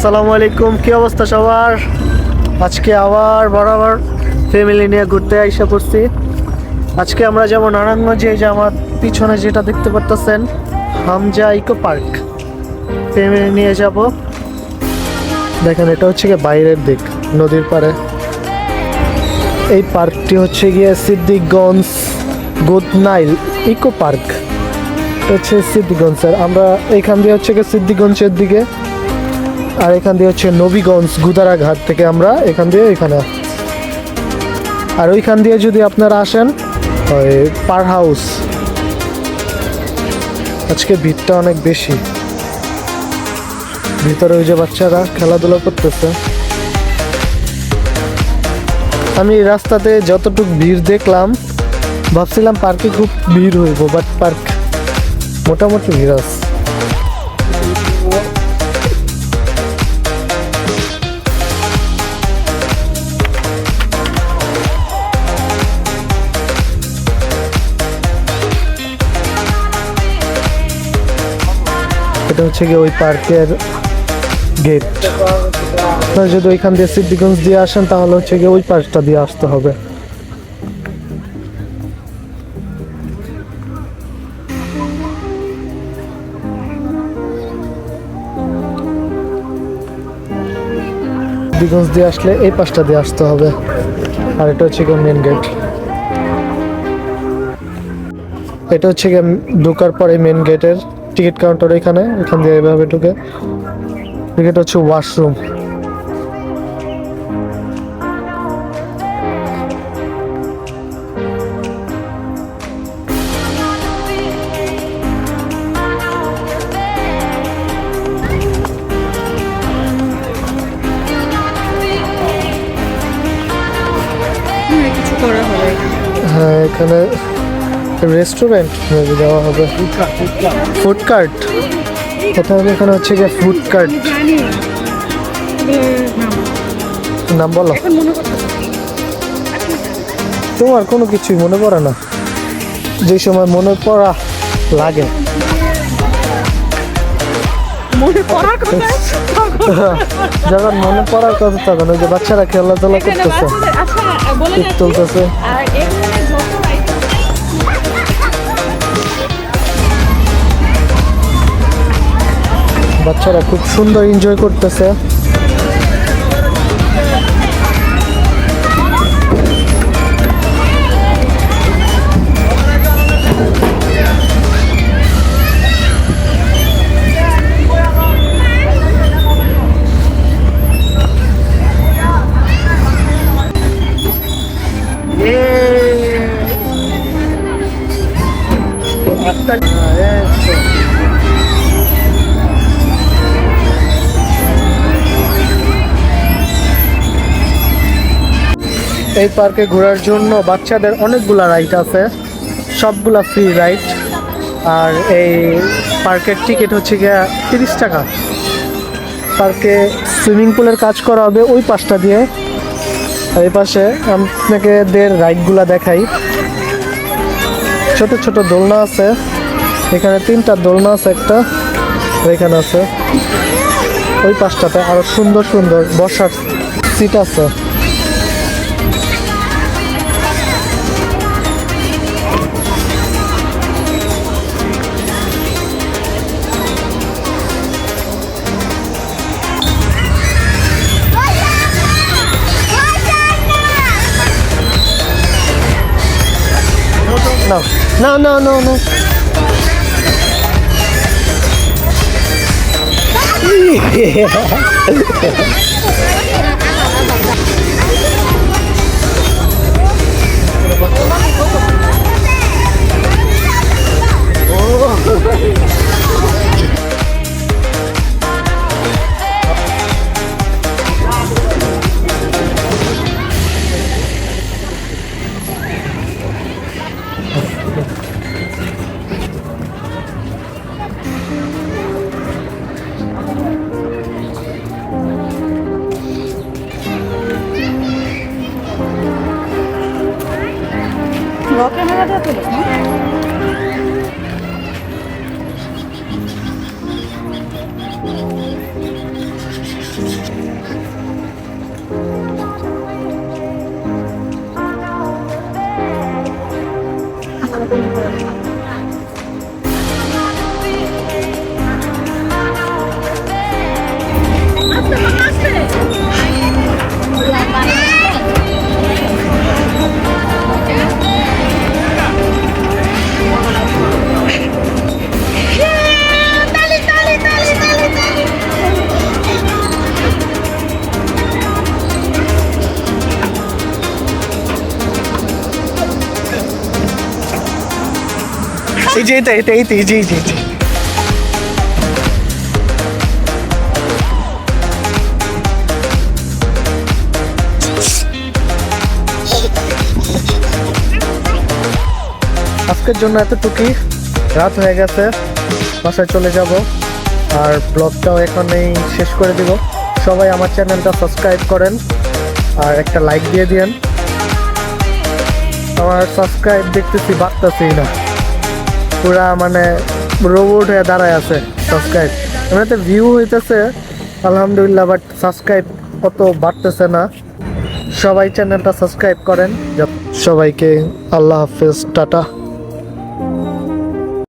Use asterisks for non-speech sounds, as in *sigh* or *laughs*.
আসসালামু আলাইকুম, কি অবস্থা সবার? আজকে আবার বরাবর ফ্যামিলি নিয়ে ঘুরতে আইসা পড়ছি। আজকে আমরা যেমন নারায়ণগঞ্জে যে আমার পিছনে যেটা দেখতে পারতেছেন, হামজা ইকো পার্ক। ফ্যামিলি নিয়ে যাব। দেখেন, এটা হচ্ছে গিয়ে বাইরের দিক, নদীর পাড়ে। এই পার্কটি হচ্ছে গিয়ে সিদ্দিকগঞ্জ গোদনাইল ইকো পার্ক। হচ্ছে সিদ্দিকগঞ্জের আমরা এইখান দিয়ে হচ্ছে গিয়ে সিদ্দিকগঞ্জের দিকে আর এখান দিয়ে হচ্ছে নবীগঞ্জ গুদারা ঘাট থেকে আমরা এখান দিয়ে এখানে আর ওইখান দিয়ে যদি আপনারা আসেন ওই পার হাউস। আজকে ভিড়টা অনেক বেশি। ভিতরে ওই যে বাচ্চারা খেলাধুলা করতেছে। আমি এই রাস্তাতে যতটুকু ভিড় দেখলাম, ভাবছিলাম পার্কে খুব ভিড় হইব বাট পার্ক মোটামুটি ভিড় আছে। এটা হচ্ছে গিয়ে ওই পার্কের গেট যদি ওইখান দিয়ে সিদ্দিগঞ্জ দিয়ে আসেন, তাহলে হচ্ছে গিয়ে ওই পার্কটা দিয়ে আসতে হবে। সিদ্দিগঞ্জ দিয়ে আসলে এই পাশটা দিয়ে আসতে হবে, আর এটা হচ্ছে গিয়ে মেন গেট এটা হচ্ছে গিয়ে ঢোকার পরে মেন গেটের টিকিট কাউন্টার এখানে এখান দিয়ে এভাবে ঢুকে। টিকিট হচ্ছে ওয়াশরুম। হ্যাঁ, হ্যাঁ এখানে রেস্টুরেন্ট দেওয়া হবে। ফুড কার্ট প্রথমে এখানে হচ্ছে গিয়ে ফুড কার্ট নাম বলো। তোমার কোনো কিছুই মনে পড়ে না? যে সময় মনে পড়া লাগে। মনে পড়ার কথা যখন মনে পড়ার কথা তখন ওই যে বাচ্চারা খেলাধুলা করতেছে। তুলতেছে। বাচ্চারা খুব সুন্দর এনজয় করতেছে। এই পার্কে ঘোরার জন্য বাচ্চাদের অনেকগুলা রাইড আছে। সবগুলা ফ্রি রাইড। আর এই পার্কের টিকিট হচ্ছে গিয়া তিরিশ টাকা। পার্কে সুইমিং পুলের কাজ করা হবে ওই পাশটা দিয়ে। আর এই পাশে আপনাকে দের রাইডগুলা দেখাই। ছোট ছোট দোলনা আছে। এখানে তিনটা দোলনা আছে একটা এখানে আছে। ওই পাশটাতে আরও সুন্দর সুন্দর বসার সিট আছে। No, no, no, no, no. *laughs* ক্যামেরাটা তুলো যে এটা এটা এইতে জি জি জি আজকের জন্য এতটুকুই। রাত হয়ে গেছে, বাসায় চলে যাব। আর ব্লগটাও এখানেই শেষ করে দিব। সবাই আমার চ্যানেলটা সাবস্ক্রাইব করেন আর একটা লাইক দিয়ে দিয়েন। আমার সাবস্ক্রাইব দেখতেছি বাড়তেছি না। পুরা মানে রোবট হয়ে দাঁড়ায় আছে সাবস্ক্রাইব এমনিতে ভিউ হইতেছে, আলহামদুলিল্লাহ বাট সাবস্ক্রাইব অত বাড়তেছে না। সবাই চ্যানেলটা সাবস্ক্রাইব করেন। সবাইকে আল্লাহ হাফেজ, টাটা।